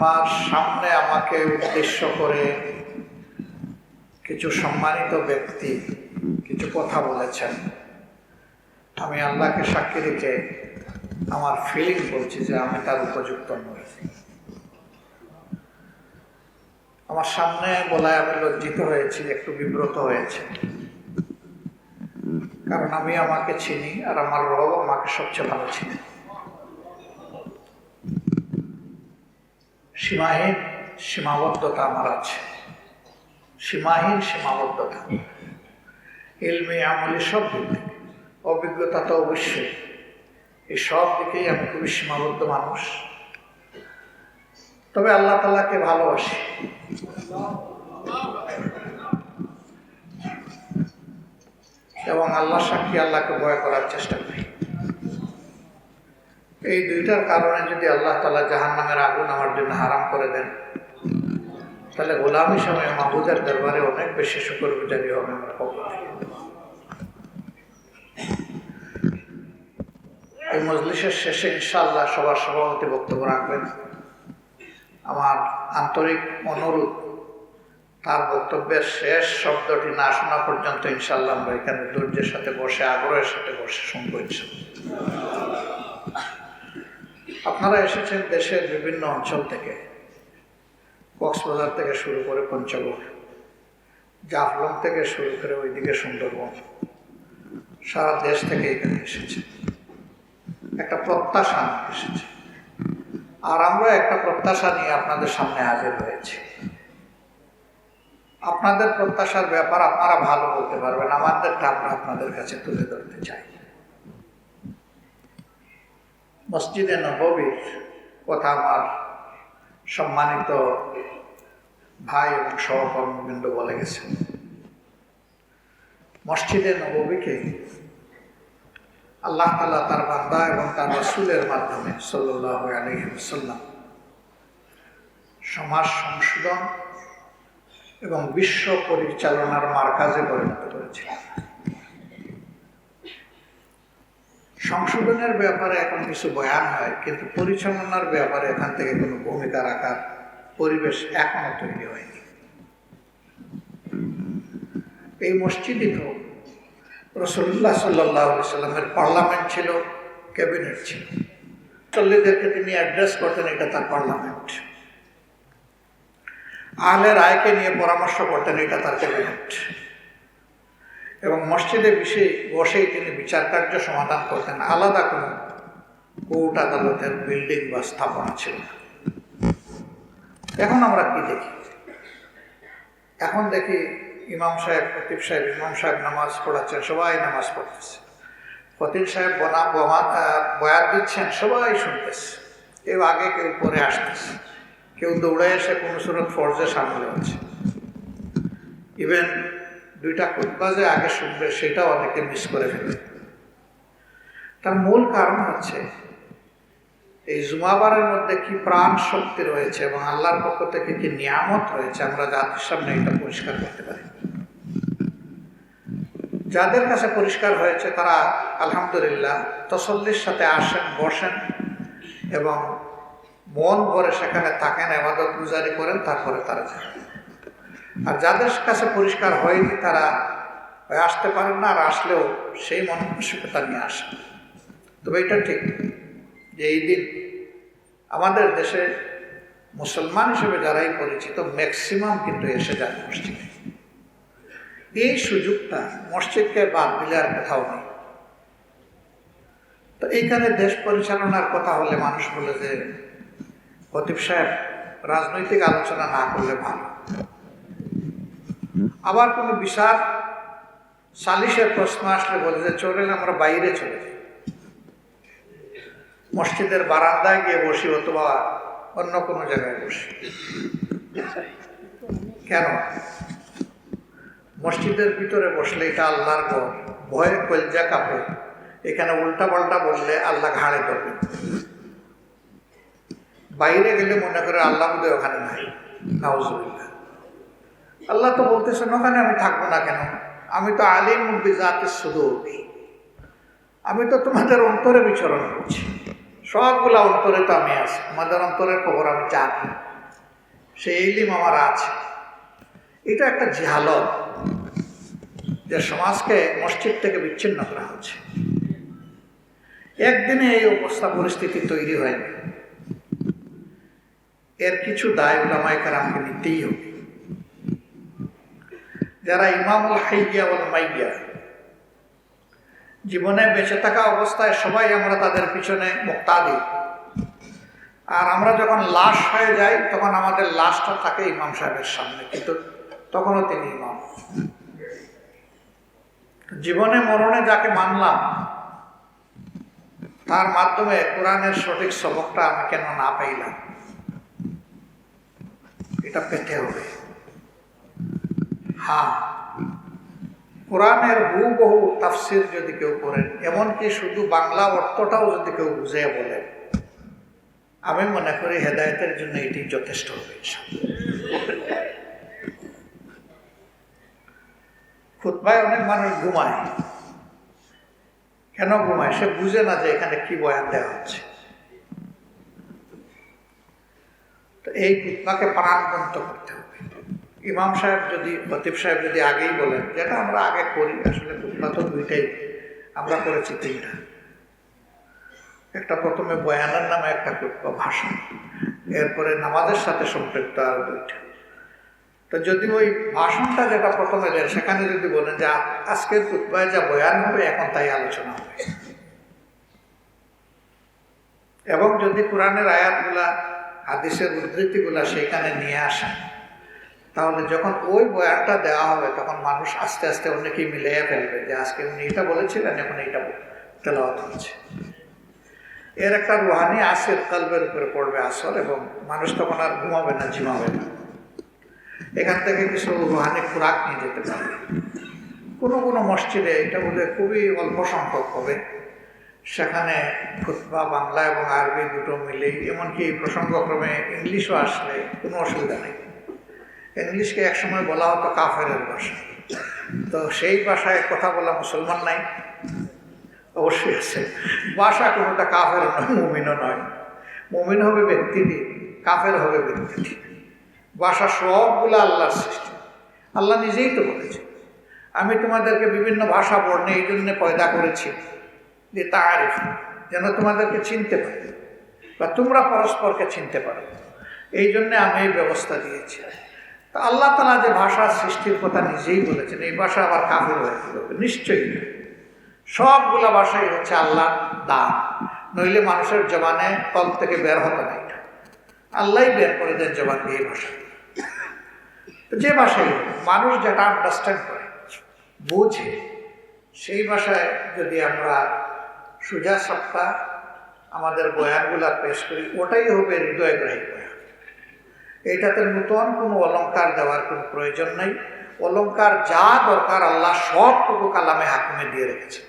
আমার সামনে আমাকে উদ্দেশ্য করে কিছু সম্মানিত ব্যক্তি কিছু কথা বলেছেন। আমি আল্লাহকে সাক্ষী রেখে আমার ফিলিং বলছি যে আমি তার উপযুক্ত নই। আমার সামনে বলায় আমি লজ্জিত হয়েছি, একটু বিব্রত হয়েছে। কারণ আমি আমাকে চিনি আর আমার রব আমাকে সবচেয়ে ভালো চিনি সীমাহীন সীমাবদ্ধতা আমার আছে। সীমাহীন সীমাবদ্ধতা। এলমে আমলি সব দিক অভিজ্ঞতা তো অবশ্যই। এই সব দিকেই আমি খুবই সীমাবদ্ধ মানুষ। তবে আল্লাহ তালাকে ভালোবাসি। এবং আল্লাহ সাক্ষী আল্লাহকে ভয় করার চেষ্টা করি। এই দুইটার কারণে যদি আল্লাহ তালা জাহান নামের আগুন আমার জন্য হারাম করে দেন, তাহলে গোলামি সময় মাহবুদের দরবারে অনেক বেশি শুকর গুজারি হবে আমার এই মজলিসের শেষে ইনশাআল্লাহ সবার সভাপতি বক্তব্য রাখবেন আমার আন্তরিক অনুরোধ, তার বক্তব্যের শেষ শব্দটি না শোনা পর্যন্ত ইনশাল্লাহ আমরা এখানে ধৈর্যের সাথে বসে, আগ্রহের সাথে বসে শুনব ইনশাল্লাহ। আপনারা এসেছেন দেশের বিভিন্ন অঞ্চল থেকে, কক্সবাজার থেকে শুরু করে পঞ্চগড়, জাফলং থেকে শুরু করে ওইদিকে সুন্দরবন, সারা দেশ থেকে এখানে এসেছে একটা প্রত্যাশা এসেছে। আর আমরা একটা প্রত্যাশা নিয়ে আপনাদের সামনে হাজির হয়েছি। আপনাদের প্রত্যাশার ব্যাপার আপনারা ভালো বলতে পারবেন আমাদেরটা আমরা আপনাদের কাছে তুলে ধরতে চাই। মসজিদে নববীর কথা আমার সম্মানিত ভাই এবং সহকর্মবৃন্দ বলে গেছেন। মসজিদে নববীকে আল্লাহ তালা তার বান্দা এবং তার রসুলের মাধ্যমে সাল্লাহ আলহিসাল্লাম সমাজ সংশোধন এবং বিশ্ব পরিচালনার মার্কাজে পরিণত করেছে সংশোধনের ব্যাপারে এখন কিছু বয়ান হয়, কিন্তু পরিচালনার ব্যাপারে এখান থেকে কোনো ভূমিকা রাখার পরিবেশ এখনও তৈরি হয়নি। এই মসজিদই তো রসুল্লাহ সাল্লাহ সাল্লামের পার্লামেন্ট ছিল, ক্যাবিনেট ছিল। চল্লিদেরকে তিনি অ্যাড্রেস করতেন, এটা তার পার্লামেন্ট। আহলের রায়কে নিয়ে পরামর্শ করতেন, এটা তার ক্যাবিনেট। মসজিদে বিষয়ে বসেই তিনি বিচার কার্য সমাধান করতেন। আলাদা কোনো কোর্ট, আদালতের বিল্ডিং বা স্থাপনা ছিল না। এখন আমরা কি দেখি? এখন দেখি ইমাম সাহেব, খতিব সাহেব, ইমাম সাহেব নামাজ পড়াচ্ছেন, সবাই নামাজ পড়তেছে। খতিব সাহেব বনা বমা বয়াত দিচ্ছেন, সবাই শুনতেছে। কেউ আগে, কেউ পরে আসতেছে। কেউ দৌড়ে এসে কোনো সুরত ফর্জে সামলে হচ্ছে ইভেন দুইটা খুতবা যে আগে শুনবে, সেটাও অনেকে মিস করে ফেলে। তার মূল কারণ হচ্ছে, এই জুমাবারের মধ্যে কি প্রাণ শক্তি রয়েছে এবং আল্লাহর পক্ষ থেকে কি নিয়ামত রয়েছে, আমরা জাতির সামনে এটা পরিষ্কার করতে পারি। যাদের কাছে পরিষ্কার হয়েছে, তারা আলহামদুলিল্লাহ তসল্লির সাথে আসেন, বসেন এবং মন ভরে সেখানে থাকেন, এবাদত গুজারি করেন, তারপরে তারা যান আর যাদের কাছে পরিষ্কার হয়নি, তারা আসতে পারেন না, আর আসলেও সেই মন মানসিকতা নিয়ে আসে। তবে এটা ঠিক যে এই দিন আমাদের দেশে মুসলমান হিসেবে যারাই পরিচিত, ম্যাক্সিমাম কিন্তু এসে যায় মসজিদে। এই সুযোগটা মসজিদকে বাদ দিলে আর কোথাও নেই। তো এইখানে দেশ পরিচালনার কথা হলে মানুষ বলে যে, খতিব সাহেব, রাজনৈতিক আলোচনা না করলে ভালো। আবার কোনো বিচার সালিশের প্রশ্ন আসলে বলে যে চলে আমরা বাইরে চলে যাই। মসজিদের বারান্দায় গিয়ে বসি অথবা অন্য কোনো জায়গায় বসি। কেন? মসজিদের ভিতরে বসলে এটা আল্লাহর ঘর। ভয়ে কলজা কাপে। এখানে উল্টা পাল্টা বললে আল্লাহ ঘাড়ে করবে বাইরে গেলে মনে করে আল্লাহ বোধহয় ওখানে নাই। নাউজুবিল্লাহ। আল্লাহ তো বলতেছেন ওখানে আমি থাকব না কেন? আমি তো আলিম বিজাতে সুদূর। আমি তো তোমাদের অন্তরে বিচরণ করছি। সবগুলা অন্তরে তো আমি আছি। আমাদের অন্তরের খবর আমি জানি। সেই ইলিম আমার আছে। এটা একটা জিহালত যে সমাজকে মসজিদ থেকে বিচ্ছিন্ন করা হচ্ছে। একদিনে এই অবস্থা, পরিস্থিতি তৈরি হয়নি। এর কিছু দায় ওলামাইকার আমাকে নিতেই হবে। যারা ইমামুল হাইয়া বল মাইয়া। জীবনে বেঁচে থাকা অবস্থায় সবাই আমরা তাদের পিছনে মুক্তা দিই আর আমরা যখন লাশ হয়ে যাই, তখন আমাদের লাশটা থাকে ইমাম সাহেবের সামনে, কিন্তু তখনও তিনি ইমাম। জীবনে মরণে যাকে মানলাম, তার মাধ্যমে কোরআনের সঠিক সবকটা আমি কেন না পাইলাম? এটা পেতে হবে। হ্যাঁ। কোরআনের হুবহু তাফসির যদি কেউ করেন, এমনকি শুধু বাংলা অর্থটাও যদি কেউ বুঝে বলেন আমি মনে করি হেদায়তের জন্য এটি যথেষ্ট হবে খুতবায় অনেক মানুষ ঘুমায়। কেন ঘুমায়? সে বুঝে না যে এখানে কি বয়ান দেওয়া হচ্ছে। তো এই খুতবাকে প্রাণবন্ত করতে হবে। ইমাম সাহেব যদি লতিফ সাহেব যদি আগেই বলেন যেটা আমরা আগে করি, আসলে তো দুইটাই আমরা করেছি তিনটা। একটা প্রথমে বয়ানের নামে একটা খুতবা ভাষণ, এরপরে নামাজের সাথে সম্পৃক্ত আর দুইটা। তো যদি ওই ভাষণটা যেটা প্রথমে দেন, সেখানে যদি বলেন যে আজকের খুতবায় যা বয়ান হবে, এখন তাই আলোচনা হবে। এবং যদি কোরআনের আয়াতগুলা, হাদিসের উদ্ধৃতিগুলা সেখানে নিয়ে আসেন তাহলে যখন ওই বয়ানটা দেওয়া হবে, তখন মানুষ আস্তে আস্তে অনেকেই মিলিয়ে ফেলবে যে আজকে উনি এটা বলেছিলেন, এখন এইটা তেলাওয়াত হচ্ছে। এর একটা রুহানি আসের কালবের উপরে পড়বে আসর এবং মানুষ তখন আর ঘুমাবে না, ঝিমাবে না। এখান থেকে কিছু রুহানি খোরাক নিয়ে যেতে পারবে কোনো কোনো মসজিদে এটা বোধহয় খুবই অল্প সংখ্যক হবে। সেখানে খুতবা, বাংলা এবং আরবি দুটো মিলে এমনকি প্রসঙ্গক্রমে ইংলিশও আসলে কোনো অসুবিধা নেই। ইংলিশকে একসময় বলা হতো কাফের ভাষা। তো সেই ভাষায় কথা বলা মুসলমান নাই। অবশ্যই আছে। ভাষা কোনোটা কাফের নয়, মুমিনও নয়। মুমিন হবে ব্যক্তিটি কাফের হবে ব্যক্তিটি ভাষা সবগুলো আল্লাহর সৃষ্টি। আল্লাহ নিজেই তো বলেছে আমি তোমাদেরকে বিভিন্ন ভাষা বর্ণে এই জন্যে পয়দা করেছি যে তারিফ যেন তোমাদেরকে চিনতে পারি বা তোমরা পরস্পরকে চিনতে পারো। এই জন্যে আমি এই ব্যবস্থা দিয়েছি। তা আল্লাহ তালা যে ভাষা সৃষ্টির কথা নিজেই বলেছেন, এই ভাষা আবার কাফের হয়ে যাবে নিশ্চয়ই না। সবগুলা ভাষাই হচ্ছে আল্লাহ দান। নইলে মানুষের জবানে কল থেকে বের হতো না এটা। আল্লাহ বের করে দেন জবান দিয়ে ভাষা। যে ভাষায় মানুষ যেটা আন্ডারস্ট্যান্ড করে, বুঝে, সেই ভাষায় যদি আমরা সোজা সপ্তাহ আমাদের বয়ানগুলা পেশ করি, ওটাই হবে হৃদয়গ্রাহী বয়ান। এইটাতে নূতন কোনো অলঙ্কার দেওয়ার কোনো প্রয়োজন নেই। অলঙ্কার যা দরকার, আল্লাহ সবটুকু কালামে হাকুমে দিয়ে রেখেছে